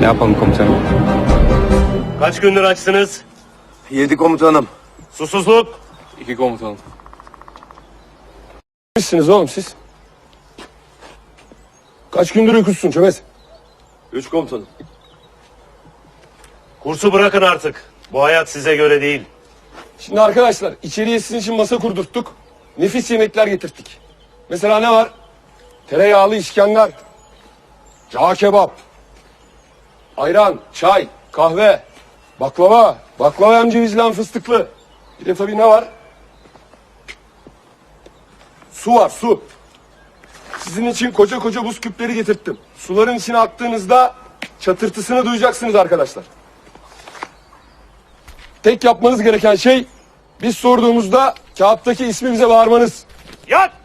Ne yapalım komutanım? Kaç gündür açsınız? Yedi komutanım. Susuzluk. İki komutanım. Misiniz oğlum siz? Kaç gündür uykusuzsun Çömez? Üç komutanım. Kursu bırakın artık. Bu hayat size göre değil. Şimdi arkadaşlar içeriye sizin için masa kurdurttuk. Nefis yemekler getirttik. Mesela ne var? Tereyağlı İskender. Cağ kebap. Ayran, çay, kahve, baklava. Baklava hem cevizli fıstıklı. Bir de tabii ne var? Su var su. Sizin için koca koca buz küpleri getirttim. Suların içine attığınızda çatırtısını duyacaksınız arkadaşlar. Tek yapmanız gereken şey biz sorduğumuzda kağıttaki ismimize bağırmanız. Yat!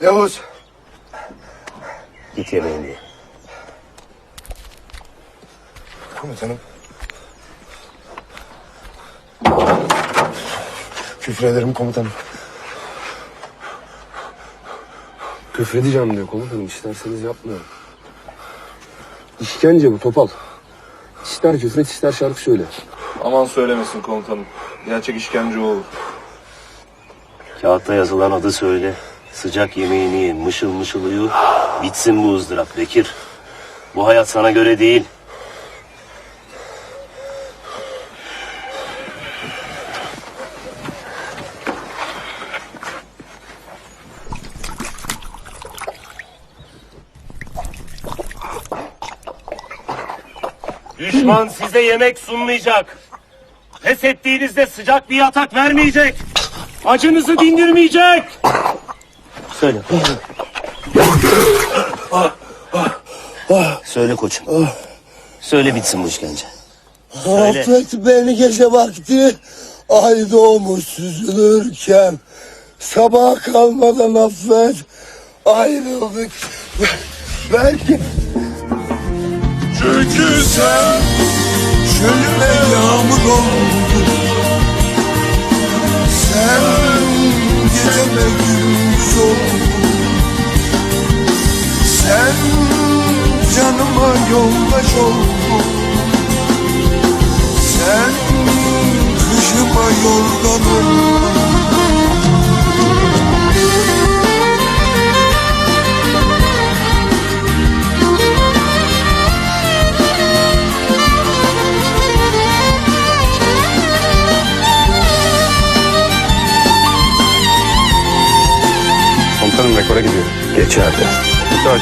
Yavuz. Git yemeğini ye. Komutanım. Küfür ederim komutanım. Küfredeceğim diyor komutanım isterseniz yapmıyorum. İşkence bu topal. İster küfret ister şarkı söyle. Aman söylemesin komutanım. Gerçek işkence o olur. Kağıtta yazılan adı söyle. Sıcak yemeğini ye, mışıl mışıl uyu. Bitsin bu ızdırap Bekir. Bu hayat sana göre değil. Düşman size yemek sunmayacak. Pes ettiğinizde sıcak bir yatak vermeyecek. Acınızı dindirmeyecek. Söyle. Söyle koçum. Söyle bitsin bu işkence. Söyle. Affet beni gece vakti ay doğmuş süzülürken sabah kalmadan affet ayrıldık belki çünkü sen çölüme yağmur oldun sen geceme gündüz oldun. Sen canıma yoldaş oldun. Sen kışıma yorgan oldun Komutanım rekora gidiyor. Geç abi. 4,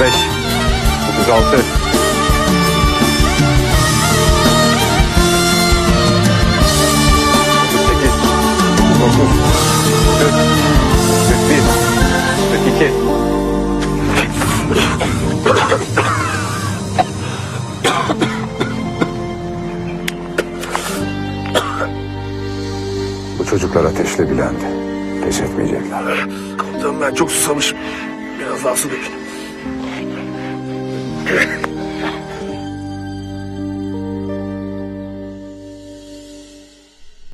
5, 36, 38, 39, 40, 41, 42. Bu çocuklar ateşle bilendi. Pes etmeyecekler. Komutanım ben çok susamışım. Biraz daha su dökün.